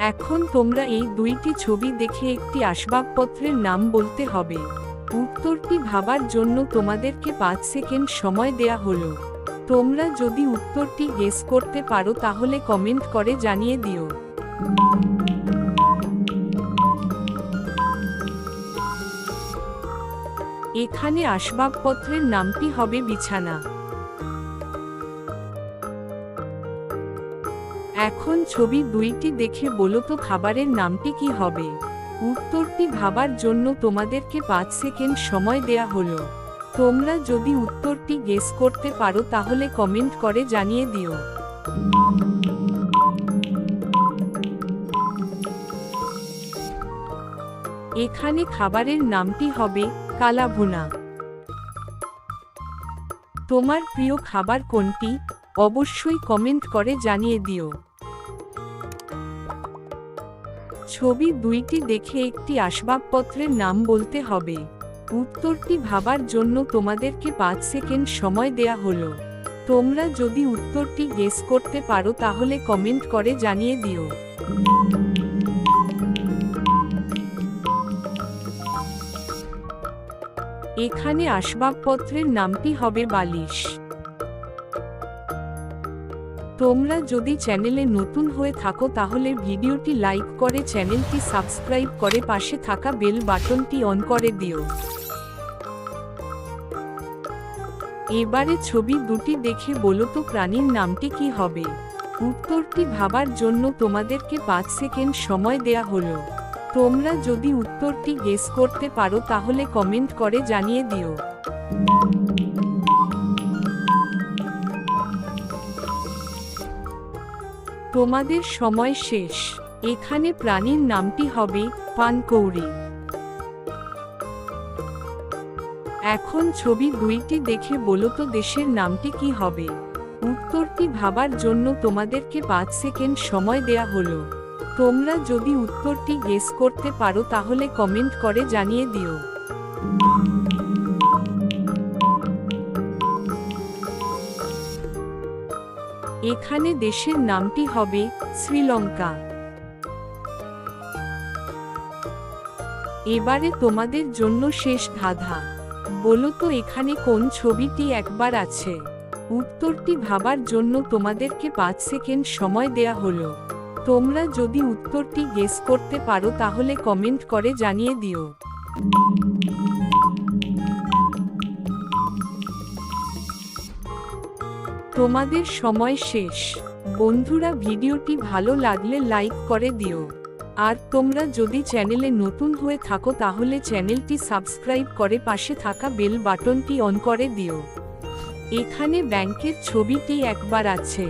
এখন তোমরা এই দুইটি ছবি দেখে একটি আসবাবপত্রের নাম বলতে হবে। উত্তরটি ভাবার জন্য তোমাদেরকে পাঁচ সেকেন্ড সময় দেয়া হলো। তোমরা যদি উত্তরটি গেস করতে পারো তাহলে কমেন্ট করে জানিয়ে দিও। এখানে আসবাবপত্রের নামটি হবে বিছানা। এখন ছবি দুইটি দেখে বলো তো খাবারের নামটি কি হবে? উত্তরটি ভাবার জন্য তোমাদেরকে পাঁচ সেকেন্ড সময় দেয়া হলো। তোমরা যদি উত্তরটি গেস করতে পারো তাহলে কমেন্ট করে জানিয়ে দিও। এখানে খাবারের নামটি হবে কালাভুনা। তোমার প্রিয় খাবার কোনটি? অবশ্যই কমেন্ট করে জানিয়ে দিও। ছবি দুইটি দেখে একটি আসবাবপত্রের নাম বলতে হবে। উত্তরটি ভাবার জন্য তোমাদেরকে পাঁচ সেকেন্ড সময় দেয়া হলো। তোমরা যদি উত্তরটি গেস করতে পারো তাহলে কমেন্ট করে জানিয়ে দিও। এখানে আসবাবপত্রের নামটি হবে বালিশ। তোমরা যদি চ্যানেলে নতুন হয়ে থাকো তাহলে ভিডিওটি লাইক করে চ্যানেলটি সাবস্ক্রাইব করে পাশে থাকা বেল বাটনটি অন করে দিও। এবারে ছবি দুটি দেখে বলো তো প্রাণীর নামটি কি হবে? উত্তরটি ভাবার জন্য তোমাদেরকে পাঁচ সেকেন্ড সময় দেয়া হলো। তোমরা যদি উত্তরটি গেস করতে পারো তাহলে কমেন্ট করে জানিয়ে দিও। তোমাদের সময় শেষ। এখানে প্রাণীর নামটি হবে পানকৌড়ি। এখন ছবি দুইটি দেখে বলো তো দেশের নামটি কি হবে? উত্তরটি ভাবার জন্য তোমাদেরকে পাঁচ সেকেন্ড সময় দেয়া হলো। তোমরা যদি উত্তরটি গেস করতে পারো তাহলে কমেন্ট করে জানিয়ে দিও। এখানে দেশের নামটি হবে শ্রীলঙ্কা। এবারে তোমাদের জন্য শেষ ধাঁধা। বলো তো এখানে কোন ছবিটি একবার আছে? উত্তরটি ভাবার জন্য তোমাদেরকে পাঁচ সেকেন্ড সময় দেয়া হলো। তোমরা যদি উত্তরটি গেস করতে পারো তাহলে কমেন্ট করে জানিয়ে দিও। তোমাদের সময় শেষ। বন্ধুরা, ভিডিওটি ভালো লাগলে লাইক করে দিও। আর তোমরা যদি চ্যানেলে নতুন হয়ে থাকো, তাহলে চ্যানেলটি সাবস্ক্রাইব করে পাশে থাকা বেল বাটনটি অন করে দিও। এখানে ব্যাংকের ছবিটি একবার আছে।